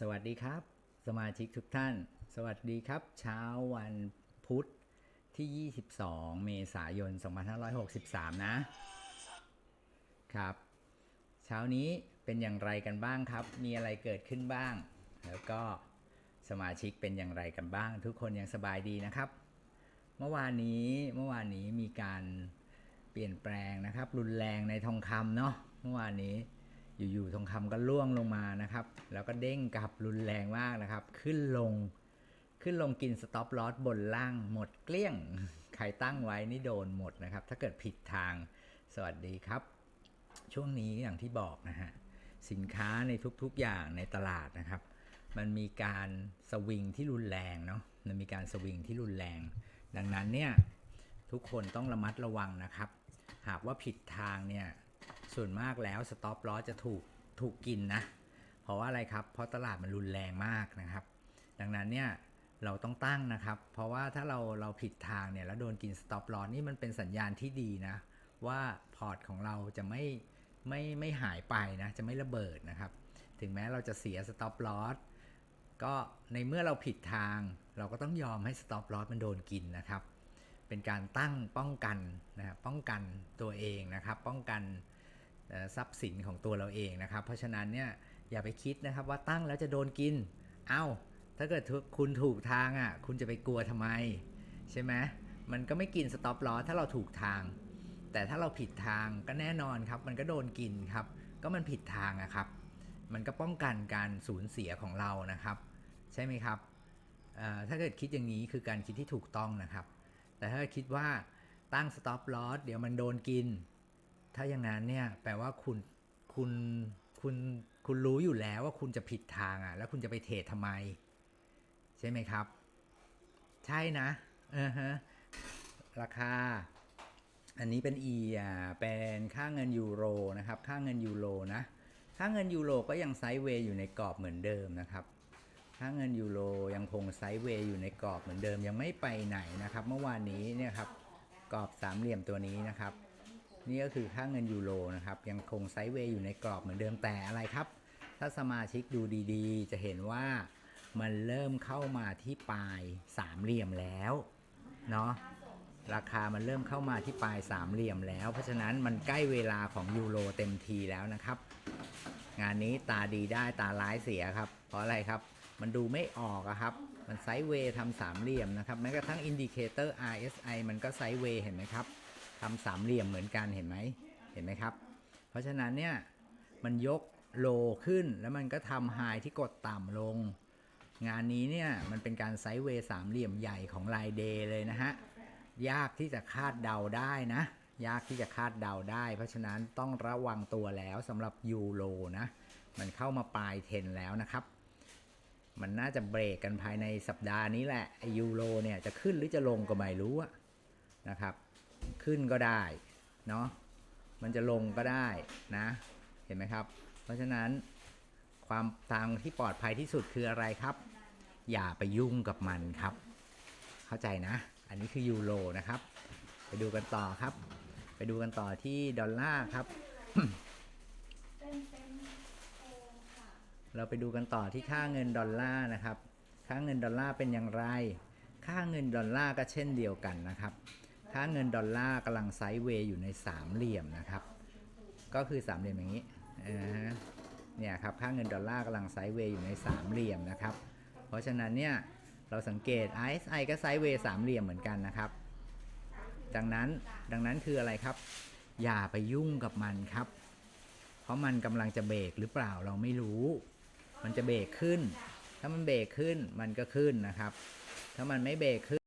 สวัสดีครับ สมาชิกทุกท่าน สวัสดีครับ เช้าวันพุธที่ 22 เมษายน 2563 นะ ครับ เช้านี้เป็นอย่างไรกันบ้างครับ มีอะไรเกิดขึ้นบ้าง แล้วก็สมาชิกเป็นอย่างไรกันบ้าง ทุกคนยังสบายดีนะครับ เมื่อวานนี้เมื่อวานนี้มีการเปลี่ยนแปลงนะครับ รุนแรงในทองคำเนาะเมื่อวานนี้ อยู่ๆทองคำก็ร่วงลงมานะครับ แล้วก็เด้งกลับรุนแรงมากนะครับ ขึ้นลง ขึ้นลงกินสต็อปลอสบนล่างหมดเกลี้ยง ใครตั้งไว้นี่โดนหมดนะครับ ถ้าเกิดผิดทาง สวัสดีครับ ช่วงนี้อย่างที่บอกนะฮะ สินค้าในทุกๆอย่างในตลาดนะครับ มันมีการสวิงที่รุนแรงเนาะ มันมีการสวิงที่รุนแรง ดังนั้นเนี่ยทุกคนต้องระมัดระวังนะครับ หากว่าผิดทางเนี่ย ส่วนมากแล้วสต็อปลอสจะถูกถูกกินนะ เพราะว่าอะไรครับ เพราะตลาดมันรุนแรงมากนะครับ ดังนั้นเนี่ยเราต้องตั้งนะครับ เพราะว่าถ้าเราเราผิดทางเนี่ยแล้วโดนกินสต็อปลอสนี่มันเป็นสัญญาณที่ดีนะ ว่าพอร์ตของเราจะไม่ไม่ไม่หายไปนะ จะไม่ระเบิดนะครับ ถึงแม้เราจะเสียสต็อปลอสก็ในเมื่อเราผิดทาง เราก็ต้องยอมให้สต็อปลอสมันโดนกินนะครับ เป็นการตั้งป้องกันนะครับป้องกันตัวเองนะครับ ป้องกัน ทรัพย์สินของตัวเราเองนะครับ เพราะฉะนั้นเนี่ยอย่าไปคิดนะครับว่าตั้งแล้วจะโดนกิน เอ้า ถ้าเกิดคุณถูกทางอะคุณจะไปกลัวทำไม ใช่ไหมมันก็ไม่กินสต็อปลอสถ้าเราถูกทาง แต่ถ้าเราผิดทางก็แน่นอนครับ มันก็โดนกินครับ ก็มันผิดทางอะครับ มันก็ป้องกันการสูญเสียของเรานะครับ ใช่ไหมครับถ้าเกิดคิดอย่างนี้คือการคิดที่ถูกต้องนะครับ แต่ถ้าคิดว่าตั้ง stop loss เดี๋ยวมันโดนกิน ถ้าอย่างนั้นเนี่ยแปลว่าคุณคุณคุณคุณรู้อยู่แล้วว่าคุณจะผิดทางอะ แล้วคุณจะไปเทรดทำไม ใช่ไหมครับ ใช่นะเออฮะราคา อันนี้เป็น E อ่าเป็นค่าเงินยูโรนะครับ ค่าเงินยูโรนะค่าเงินยูโรก็ยังไซด์เวย์อยู่ในกรอบเหมือนเดิมนะครับค่าเงินยูโรยังคงไซด์เวย์อยู่ในกรอบเหมือนเดิมยังไม่ไปไหนนะครับ เมื่อวานนี้เนี่ยครับกรอบสามเหลี่ยมตัวนี้นะครับ นี่ก็คือค่าเงินยูโรนะครับ ยังคงไซด์เวย์อยู่ในกรอบเหมือนเดิมแต่อะไรครับ ถ้าสมาชิกดูดีๆ จะเห็นว่ามันเริ่มเข้ามาที่ปลายสามเหลี่ยมแล้วเนาะราคามันเริ่มเข้ามาที่ปลายสามเหลี่ยมแล้ว เพราะฉะนั้นมันใกล้เวลาของยูโรเต็มทีแล้วนะครับ งานนี้ตาดีได้ตาร้ายเสียครับ เพราะอะไรครับ มันดูไม่ออกอะครับ มันไซด์เวย์ทำสามเหลี่ยมนะครับแม้กระทั่งอินดิเคเตอร์ RSI มันก็ไซด์เวย์เห็นไหมครับ ทำสามเหลี่ยมเหมือนกันเห็นไหมเห็นไหมครับ เพราะฉะนั้นเนี่ยมันยกโลขึ้นแล้วมันก็ทำไฮที่กดต่ำลง งานนี้เนี่ยมันเป็นการไซด์เวย์สามเหลี่ยมใหญ่ของรายเดย์เลยนะฮะ ยากที่จะคาดเดาได้นะ ยากที่จะคาดเดาได้ เพราะฉะนั้นต้องระวังตัวแล้วสำหรับยูโรนะ มันเข้ามาปลายเทนแล้วนะครับ มันน่าจะเบรกกันภายในสัปดาห์นี้แหละยูโรเนี่ยจะขึ้นหรือจะลงก็ไม่รู้นะครับ ขึ้นก็ได้เนาะมันจะลงก็ได้นะเห็นไหมครับ เพราะฉะนั้นความทางที่ปลอดภัยที่สุดคืออะไรครับ อย่าไปยุ่งกับมันครับ เข้าใจนะ อันนี้คือยูโรนะครับ ไปดูกันต่อครับ ไปดูกันต่อที่ดอลลาร์ครับเราไปดูกันต่อที่ค่าเงินดอลลาร์นะครับ ค่าเงินดอลลาร์เป็นอย่างไร ค่าเงินดอลลาร์ก็เช่นเดียวกันนะครับ ค่าเงินดอลลาร์กำลังไซด์เวย์อยู่ในสามเหลี่ยมนะครับ ก็คือสามเหลี่ยมอย่างนี้อ่าฮะเนี่ยครับค่าเงินดอลลาร์กำลังไซด์เวย์อยู่ในสามเหลี่ยมนะครับ เพราะฉะนั้นเนี่ยเราสังเกต RSI ก็ไซด์เวย์สามเหลี่ยมเหมือนกันนะครับ ดังนั้นดังนั้นคืออะไรครับ อย่าไปยุ่งกับมันครับ เพราะมันกำลังจะเบรกหรือเปล่าเราไม่รู้ มันจะเบรกขึ้น ถ้ามันเบรกขึ้นมันก็ขึ้นนะครับ ถ้ามันไม่เบรกขึ้น